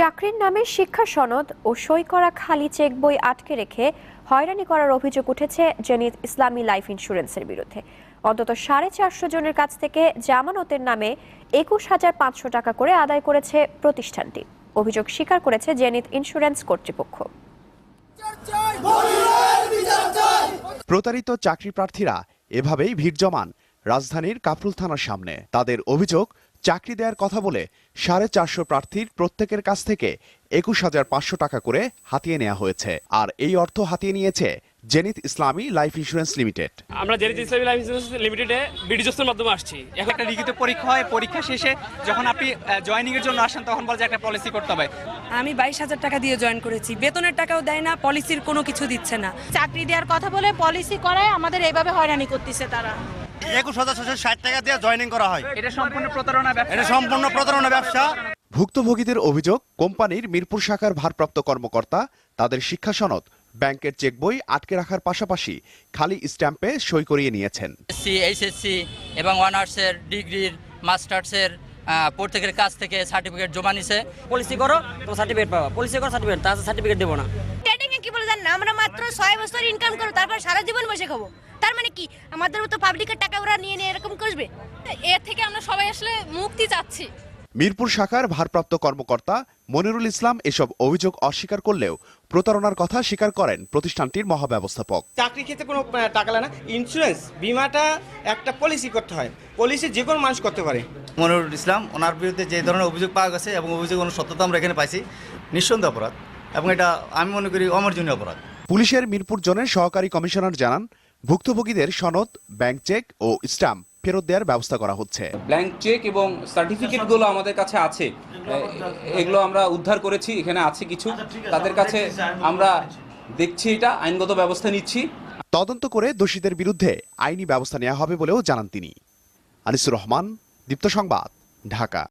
চাকরির নামে শিক্ষা সনদ ও সই করা খালি চেক বই আটকে রেখে হয়রানি করার অভিযোগ উঠেছে জেনিত ইসলামী লাইফ ইন্স্যুরেন্সের বিরুদ্ধে। অন্তত সাড়ে চারশো জনের কাছ থেকে জামানতের নামে একুশ হাজার পাঁচশো টাকা করে আদায় করেছে প্রতিষ্ঠানটি। অভিযোগ স্বীকার করেছে জেনিত ইন্স্যুরেন্স কর্তৃপক্ষ। প্রতারিত চাকরি প্রার্থীরা এভাবেই ভিড় জমান রাজধানীর কাফরুল থানার সামনে। তাদের অভিযোগ, চাকরি দেওয়ার কথা বলে সাড়ে চারশো প্রার্থীর প্রত্যেকের কাছ থেকে একুশ হাজার পাঁচশো টাকা করে হাতিয়ে নেওয়া হয়েছে। আর এই অর্থ হাতিয়ে নিয়েছে Zenith Islami Life Insurance Limited. আমরা জেরিত ইসলামী লাইফ ইন্স্যুরেন্স লিমিটেডে বিডিজোসের মাধ্যমে আসছি। এখন একটা লিখিত পরীক্ষা হয় পরীক্ষা শেষে যখন আপনি জয়েনিং এর জন্য আসেন তখন বলে যে একটা পলিসি করতে হবে। আমি বাইশ হাজার টাকা দিয়ে জয়েন করেছি। বেতনের টাকাও দেয় না পলিসির কোনো কিছু দিচ্ছে না। চাকরি দেওয়ার কথা বলে পলিসি করায় আমাদের এইভাবে হয়রানি করতেছে তারা। একুশ হাজার ছশো ষাট টাকা দিয়ে জয়েনিং করা হয়। এটা সম্পূর্ণ প্রতারণা ব্যবসা? এটা সম্পূর্ণ প্রতারণা ব্যবসা। ভুক্তভোগীদের অভিযোগ কোম্পানির মিরপুর শাখার ভারপ্রাপ্ত কর্মকর্তা তাদের শিক্ষা সনদ ব্যাংকের চেক বই আটকে রাখার পাশাপাশি খালি স্ট্যাম্পে সই করিয়ে নিয়েছেন। এসসি এইচএসসি এবং অনার্সের ডিগ্রির মাস্টার্সের প্রত্যেকের কাছ থেকে সার্টিফিকেট জমা নিছে। পলিসি করো তো সার্টিফিকেট পাবা। পলিসি করো সার্টিফিকেট তার সার্টিফিকেট দেবো না। ট্রেডিং এ কি বলে জানেন না? আমরা মাত্র ছয় বছর ইনকাম করব তারপর সারা জীবন বসে খাব। তার মানে কি? আমাদের মতো পাবলিকের টাকা ওরা নিয়ে নিয়ে এরকম করবে? এর থেকে আমরা সবাই আসলে মুক্তি চাচ্ছি। মিরপুর শাখার ভারপ্রাপ্ত কর্মকর্তা মনিরুল ইসলাম এসব অভিযোগ অস্বীকার করলেও প্রতারণার কথা স্বীকার করেন প্রতিষ্ঠানটির মহাব্যবস্থাপক। চাকরি ক্ষেত্রে কোনো টাকা লাগে না। ইন্স্যুরেন্স বিমাটা একটা পলিসি করতে হয়। পলিসি যে কোনো মানুষ করতে পারে। মনিরুল ইসলাম ওনার বিরুদ্ধে যে ধরনের অভিযোগ পাওয়া গেছে এবং অভিযোগ কোনো সত্যতা আমরা এখানে পাইছি নিঃসন্দেহ অপরাধ। এবং এটা আমি মনে করি অমর্জনীয় অপরাধ। পুলিশের মিরপুর জোনের সহকারী কমিশনার জানান ভুক্তভোগীদের সনদ ব্যাংক চেক ও স্ট্যাম্প ফেরত দেওয়ার ব্যবস্থা করা হচ্ছে। ব্ল্যাঙ্ক চেক এবং সার্টিফিকেটগুলো আমাদের কাছে আছে। এগুলো আমরা উদ্ধার করেছি এখানে আছে কিছু। তাদের কাছে আমরা দেখছি এটা আইনগত ব্যবস্থা নিচ্ছি। তদন্ত করে দোষীদের বিরুদ্ধে আইনি ব্যবস্থা নেওয়া হবে বলেও জানান তিনি। আনিসুর রহমান দীপ্ত সংবাদ ঢাকা।